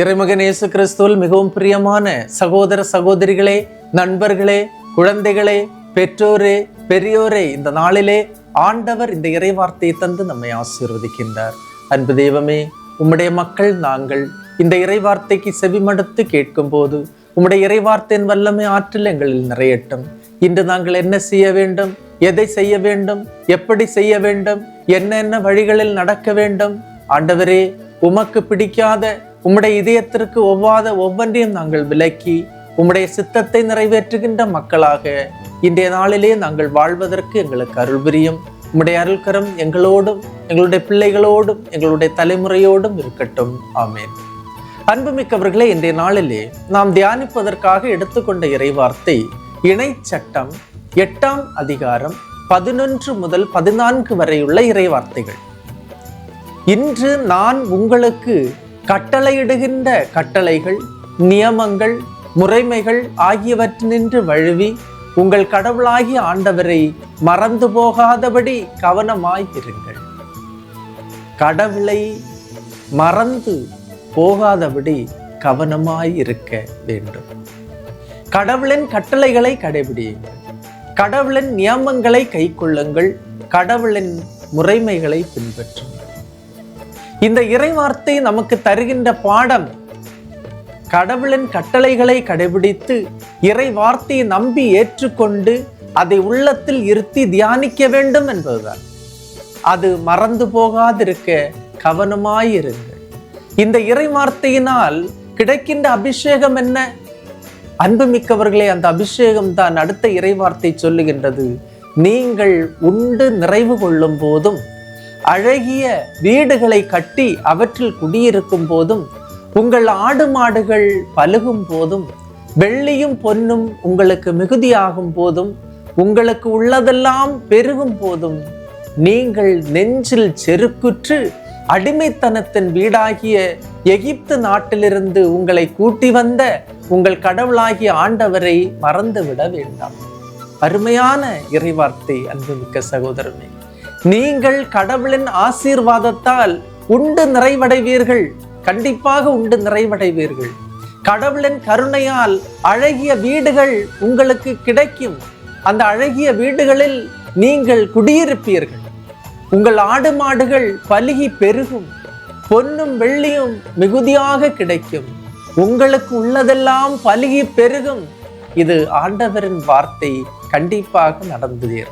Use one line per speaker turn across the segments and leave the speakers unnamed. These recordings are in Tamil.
இறைமகன் இயேசு கிறிஸ்துவில் மிகவும் பிரியமான சகோதர சகோதரிகளே நண்பர்களே குழந்தைகளே பெற்றோரே பெரியோரே இந்த நாளிலே ஆண்டவர் இந்த இறைவார்த்தையை தந்து நம்மை ஆசீர்வதிக்கின்றார். அன்பு தெய்வமே உம்முடைய மக்கள் நாங்கள் இந்த இறைவார்த்தைக்கு செவிமடுத்து கேட்கும்போது உம்முடைய இறைவார்த்தையின் வல்லமை ஆற்றல் எங்களில் நிறையட்டும். இன்று நாங்கள் என்ன செய்ய வேண்டும்? எதை செய்ய வேண்டும்? எப்படி செய்ய வேண்டும்? என்னென்ன வழிகளில் நடக்க வேண்டும்? ஆண்டவரே உமக்கு பிடிக்காத உம்முடைய இதயத்திற்கு ஒவ்வாத ஒவ்வொன்றையும் நாங்கள் விலக்கி உம்முடைய சித்தத்தை நிறைவேற்றுகின்ற மக்களாக இன்றைய நாளிலே நாங்கள் வாழ்வதற்கு எங்களுக்கு அருள் புரியும். உம்முடைய அருள்கரம் எங்களோடும் எங்களுடைய பிள்ளைகளோடும் எங்களுடைய தலைமுறையோடும் இருக்கட்டும். ஆமேன். அன்புமிக்கவர்களே இன்றைய நாளிலே நாம் தியானிப்பதற்காக எடுத்துக்கொண்ட இறைவார்த்தை இணை சட்டம் எட்டாம் அதிகாரம் பதினொன்று முதல் பதினான்கு வரையுள்ள இறைவார்த்தைகள். இன்று நான் உங்களுக்கு கட்டளையிடுகின்ற கட்டளைகள் நியமங்கள் முறைமைகள் ஆகியவற்றினின்று வழுவி உங்கள் கடவுளாகிய ஆண்டவரை மறந்து போகாதபடி கவனமாய் இருங்கள் கடவுளை மறந்து போகாதபடி கவனமாய் இருக்க வேண்டும். கடவுளின் கட்டளைகளை கடைபிடியுங்கள். கடவுளின் நியமங்களை கைக்கொள்ளுங்கள். கடவுளின் முறைமைகளை பின்பற்றுங்கள். இந்த இறைவார்த்தை நமக்கு தருகின்ற பாடம் கடவுளின் கட்டளைகளை கடைபிடித்து இறை வார்த்தையை நம்பி ஏற்றுக்கொண்டு அதை உள்ளத்தில் இருத்தி தியானிக்க வேண்டும் என்பதுதான். அது மறந்து போகாதிருக்க கவனமாயிருங்கள் இந்த இறை வார்த்தையினால் கிடைக்கின்ற அபிஷேகம் என்ன? அன்புமிக்கவர்களே அந்த அபிஷேகம் தான் அடுத்த இறைவார்த்தை சொல்லுகின்றது. நீங்கள் உண்டு நிறைவு கொள்ளும் போதும் அழகிய வீடுகளை கட்டி அவற்றில் குடியிருக்கும் போதும் உங்கள் ஆடு மாடுகள் பழுகும் போதும் வெள்ளியும் பொன்னும் உங்களுக்கு மிகுதியாகும் போதும் உங்களுக்கு உள்ளதெல்லாம் பெருகும் போதும் நீங்கள் நெஞ்சில் செருக்குற்று அடிமைத்தனத்தின் வீடாகிய எகிப்து நாட்டிலிருந்து உங்களை கூட்டி வந்த உங்கள் கடவுளாகிய ஆண்டவரை மறந்துவிட வேண்டாம். அருமையான இறைவார்த்தை அன்புமிக்க சகோதரனே. நீங்கள் கடவுளின் ஆசீர்வாதத்தால் உண்டு நிறைவடைவீர்கள். கண்டிப்பாக உண்டு நிறைவடைவீர்கள். கடவுளின் கருணையால் அழகிய வீடுகள் உங்களுக்கு கிடைக்கும். அந்த அழகிய வீடுகளில் நீங்கள் குடியிருப்பீர்கள். உங்கள் ஆடு மாடுகள் பலுகி பெருகும். பொன்னும் வெள்ளியும் மிகுதியாக கிடைக்கும். உங்களுக்கு உள்ளதெல்லாம் பலுகி பெருகும். இது ஆண்டவரின் வார்த்தை. கண்டிப்பாக நடந்து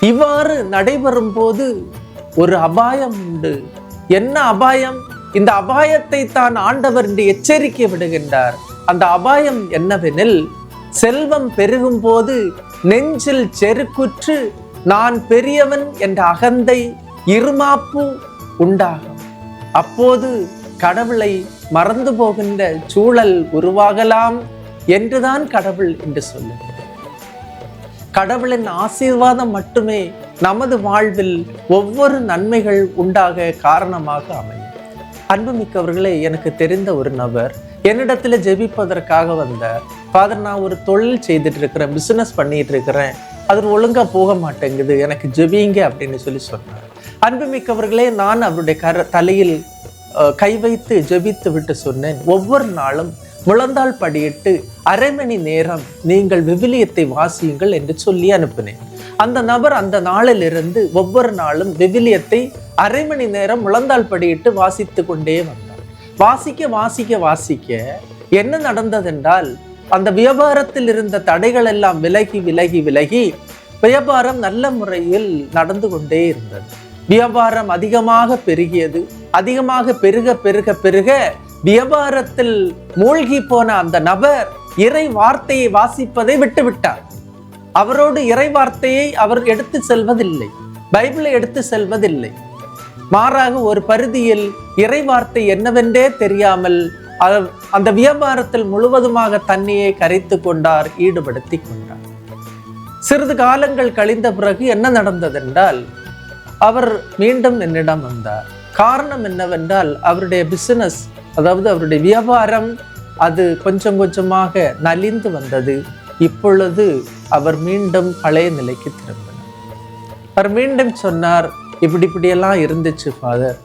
இவ்வாறு நடைபெறும் போது ஒரு அபாயம் உண்டு. என்ன அபாயம்? இந்த அபாயத்தை தான் ஆண்டவர் என்று எச்சரிக்கை விடுகின்றார். அந்த அபாயம் என்னவெனில் செல்வம் பெருகும் போது நெஞ்சில் செருக்குற்று நான் பெரியவன் என்ற அகந்தை இருமாப்பு உண்டாகும். அப்போது கடவுளை மறந்து போகின்ற சூழல் உருவாகலாம் என்றுதான் கடவுள் என்று சொல்லுகிறார். கடவுளின் ஆசீர்வாதம் மட்டுமே நமது வாழ்வில் ஒவ்வொரு நன்மைகள் உண்டாக காரணமாக அமையும். அன்புமிக்கவர்களே எனக்கு தெரிந்த ஒரு நபர் என்னிடத்துல ஜெபிப்பதற்காக வந்த ஃபாதர் நான் ஒரு தொழில் செய்துட்டு இருக்கிறேன் பிசினஸ் பண்ணிட்டு இருக்கிறேன் அது ஒழுங்காக போக மாட்டேங்குது எனக்கு ஜெபிங்க அப்படின்னு சொல்லி சொன்னார். அன்புமிக்கவர்களே நான் அவருடைய கர தலையில் கை வைத்து ஜெபித்து விட்டு சொன்னேன். ஒவ்வொரு நாளும் முழந்தாள் படியிட்டு அரை மணி நேரம் நீங்கள் விவிலியத்தை வாசியுங்கள் என்று சொல்லி அனுப்பினேன். அந்த நபர் அந்த நாளிலிருந்து ஒவ்வொரு நாளும் விவிலியத்தை அரை மணி நேரம் முழந்தாள் படியிட்டு வாசித்து கொண்டே வந்தார். வாசிக்க வாசிக்க வாசிக்க என்ன நடந்ததென்றால் அந்த வியாபாரத்தில் இருந்த தடைகள் எல்லாம் விலகி விலகி விலகி வியாபாரம் நல்ல முறையில் நடந்து கொண்டே இருந்தது. வியாபாரம் அதிகமாக பெருகியது. அதிகமாக பெருக பெருக பெருக வியாபாரத்தில் மூழ்கி போன அந்த நபர் இறை வார்த்தையை வாசிப்பதை விட்டுவிட்டார். அவரோடு இறை வார்த்தையை அவர் எடுத்து செல்வதில்லை. பைபிளை எடுத்து செல்வதில்லை. மாறாக ஒரு பருதியில் இறை வார்த்தை என்னவென்றே தெரியாமல் அந்த வியாபாரத்தில் முழுவதுமாக தண்ணியை கரைத்து கொண்டார் ஈடுபடுத்தி கொண்டார். சிறிது காலங்கள் கழிந்த பிறகு என்ன நடந்ததென்றால் அவர் மீண்டும் என்னிடம் வந்தார். காரணம் என்னவென்றால் அவருடைய பிசினஸ் அதாவது அவருடைய வியாபாரம் அது கொஞ்சம் கொஞ்சமாக நலிந்து வந்தது. இப்பொழுது அவர் மீண்டும் பழைய நிலைக்கு திரும்பினார். அவர் மீண்டும் சொன்னார் இப்படி இப்படியெல்லாம் இருந்துச்சு ஃபாதர்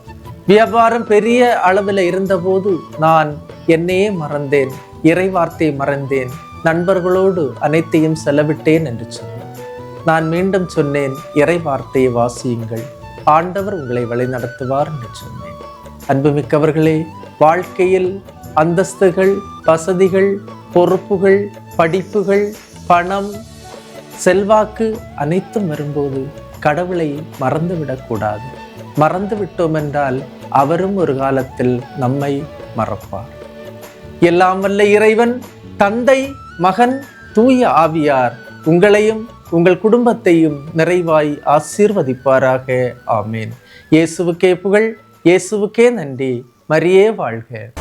வியாபாரம் பெரிய அளவில் இருந்தபோது நான் என்னையே மறந்தேன் இறைவார்த்தை மறந்தேன். நண்பர்களோடு அனைத்தையும் செலவிட்டேன் என்று சொன்னேன் நான் மீண்டும் சொன்னேன் இறை வார்த்தையை வாசியுங்கள். ஆண்டவர் உங்களை வழிநடத்துவார் என்று சொன்னேன். அன்புமிக்கவர்களே வாழ்க்கையில் அந்தஸ்துகள் வசதிகள் பொறுப்புகள் படிப்புகள் பணம் செல்வாக்கு அனைத்தும் வரும்போது கடவுளை மறந்துவிடக்கூடாது. மறந்து விட்டோம் என்றால் அவரும் ஒரு காலத்தில் நம்மை மறப்பார். எல்லாம் வல்ல இறைவன் தந்தை மகன் தூய ஆவியார் உங்களையும் உங்கள் குடும்பத்தையும் நிறைவாய் ஆசீர்வதிப்பாராக. ஆமேன். இயேசுவுக்கே புகழ் இயேசுவுக்கே நன்றி. मरिए वर्ल्ड